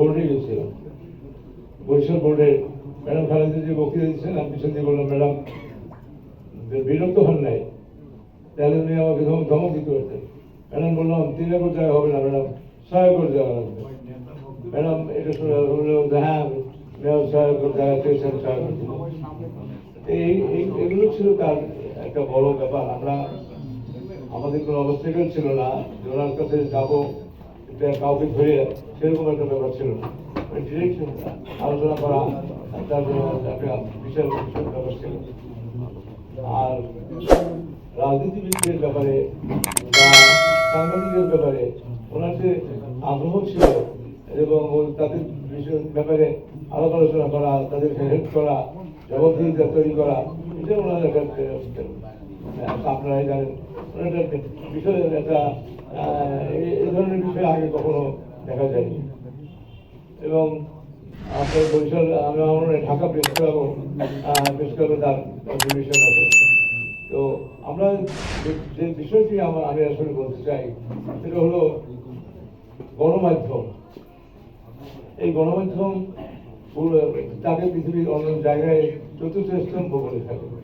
বোর্ডে গেছিলাম বরিশাল বোর্ডে ম্যাডাম খালেদা যে বক্তৃতা দিচ্ছেন আমি পিছন দিয়ে বললাম, ম্যাডাম বিরক্ত হন নাই, তাহলে উনি আমাকে ধমক দিতে পারতেন। ম্যাডাম বললাম তিন একর জায়গা হবে না, ম্যাডাম ছয় একর জায়গা লাগবে। ম্যাডাম এটা শুনে বলল হ্যাঁ ম্যাডাম ছয় একর জায়গা চেয়েছেন ছয় একর এই এগুলো ছিল তার একটা বড় ব্যাপার। আমরা, আমাদের কোনো অবস্থাকেও ছিল না। যে ওনার কাছে যাব কাউকে ধরে সেরকম একটা ব্যাপার ছিল না। ডিরেক্ট আলোচনা করা তার একটা বিশাল ব্যাপার ছিল। আর রাজনীতিবিদদের ব্যাপারে বা সাংবাদিকদের ব্যাপারে ওনার যে আগ্রহ ছিল এবং তাদের ব্যাপারে আলাপ আলোচনা করা তাদেরকে হেল্প করা জবাবদিহিতা তৈরি করা এটা ওনার একটা আহ, আপনারাই জানেন। ওনার একটা বিষয় একটা আহ, এই- এই ধরনের বিষয় আগে কখনো দেখা যায়নি। এবং আপনার বরিশাল, আমি আমার মনে ঢাকা প্রেস ক্লাবও প্রেস ক্লাবে তার কন্ট্রিবিউশন আছে। তো আমরা যে- বিষয়টি আমার, আমি আসলে বলতে চাই, সেটা হলো গণমাধ্যম। এই গণমাধ্যম তাকে পৃথিবীর অন্য জায়গায় চতুর্থ স্তম্ভ বলে থাকে।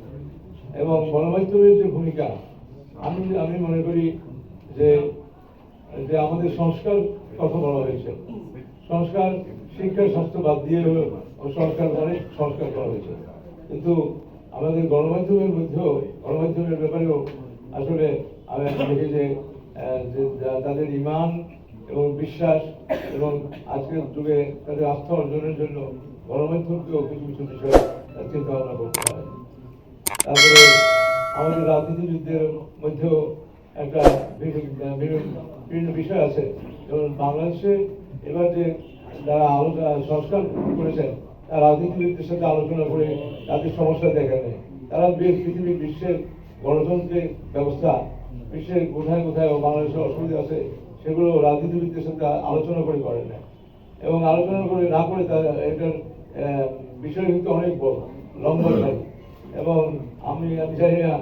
এবং গণমাধ্যমের যে ভূমিকা, আমি আমি মনে করি যে যে আমাদের সংস্কার কথা বলা হয়েছে। সংস্কার শিক্ষা স্বাস্থ্য বাদ দিয়ে সংস্কার অনেক সংস্কার করা হয়েছে। কিন্তু আমাদের গণমাধ্যমের মধ্যেও, গণমাধ্যমের ব্যাপারেও আসলে আমি দেখি যে তাদের ইমান এবং বিশ্বাস এবং আজকের যুগে তাদের আস্থা অর্জনের জন্য গণমাধ্যমকেও কিছু কিছু বিষয়ে চিন্তা ভাবনা করতে হয়। তারপরে আমাদের রাজনীতিবিদদের মধ্যেও একটা বিভিন্ন বিভিন্ন- বিষয় আছে। যেমন বাংলাদেশে এবার যে যারা আলোচনা সংস্কার করেছেন তারা রাজনীতিবিদদের সাথে আলোচনা করে তাদের সমস্যা দেখা নেয় তারা বেশ পৃথিবীর বিশ্বের গণতন্ত্রের ব্যবস্থা বিশ্বের কোথায় কোথায় বাংলাদেশের অসুবিধা আছে সেগুলো রাজনীতিবিদদের সাথে আলোচনা করে করে না এবং আলোচনা করে না করে তারা এটার বিষয় কিন্তু অনেক বড় লম্বা থাকে এবং আমি আমি জানি না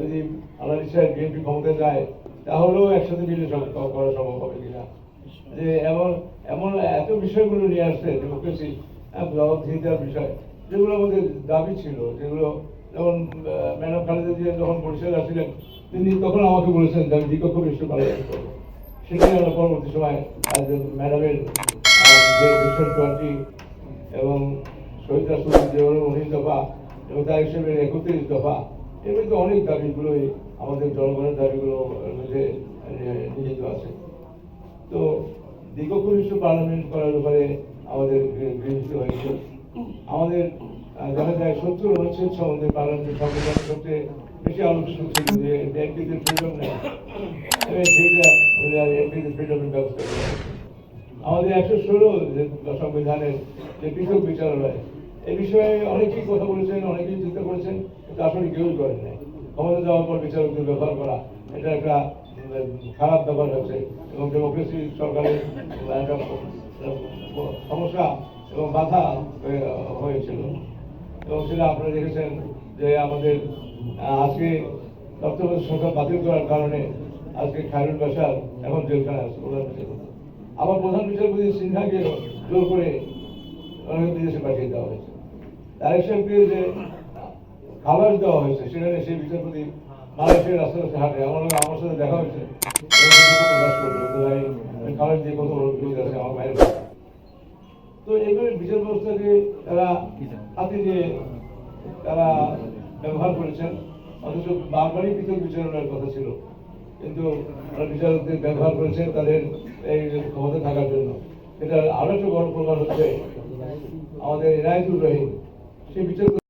যদি আল্লাহ সাহেব বিএনপি ক্ষমতায় যায় তাহলেও একসাথে মিলে করা সম্ভব হবে কিনা যে এমন এমন এত বিষয়গুলো নিয়ে আসছে ডেমোক্রেসি জবাবদিহিতার বিষয়, যেগুলো আমাদের দাবি ছিল, যেগুলো যেমন ম্যাডাম খালেদা জিয়া যখন বরিশাল আসছিলেন, তিনি তখন আমাকে বলেছেন যে আমি দ্বিকক্ষ পালন করব। সেটাই আমরা পরবর্তী সময় ম্যাডামের যে মিশন এবং শহীদ রাষ্ট্রপতি যে উনিশ দফা, এবং তার হিসেবে একত্রিশ দফা এর মধ্যে অনেক দাবিগুলোই আমাদের জনগণের দাবিগুলো মধ্যে নিহিত আছে। তো দীর্ঘ বিশ্ব পার্লামেন্ট করার ব্যাপারে আমাদের গৃহীত হয়েছে। আমাদের দেখা যায় সত্তর অনুচ্ছেদ সম্বন্ধে পার্লামেন্ট সংবিধানের সবচেয়ে বেশি আলোচনা ফ্রিডম নেই। সেইটা এমপিদের ফ্রিডমের ব্যবস্থা আমাদের একশো ষোলো সংবিধানের যে পৃথক বিচারালয় এই বিষয়ে অনেকেই কথা বলেছেন, অনেকেই চিন্তা করেছেন, কিন্তু আসলে কেউই করেন নাই। ক্ষমতা যাওয়ার পর বিচারকদের ব্যবহার করা, এটা একটা খারাপ ব্যাপার হচ্ছে এবং ডেমোক্রেসি সরকারের একটা সমস্যা এবং বাধা হয়েছিল। এবং সেটা আপনারা দেখেছেন যে আমাদের আজকে তত্ত্বাবধায়ক সরকার বাতিল করার কারণে আজকে খায়রুল বাসার এখন জেলখানায় আছে, প্রধান বিচারপতি। আবার প্রধান বিচারপতি সিনহাকে জোর করে অনেক বিদেশে পাঠিয়ে দেওয়া হয়েছে। তারেক সাহেবকে যে খাবার দেওয়া হয়েছে। সেখানে সেই বিচারপতি মালয়েশিয়ার রাস্তা রাস্তা হাঁটে। আমার আমার সাথে দেখা হয়েছে। এবং সে দুঃখ প্রকাশ করল যে কত বড় আছে, আমার বাইরে তো এগুলো বিচার ব্যবস্থাকে তারা হাতে নিয়ে তারা ব্যবহার করেছেন। অথচ বারবারই পৃথক বিচারণের কথা ছিল। কিন্তু বিচারকদের ব্যবহার করেছে তাদের এই ক্ষমতা থাকার জন্য। এটা আরও একটা বড় প্রমাণ হচ্ছে আমাদের এনায়তুর রহিম। সে বিচার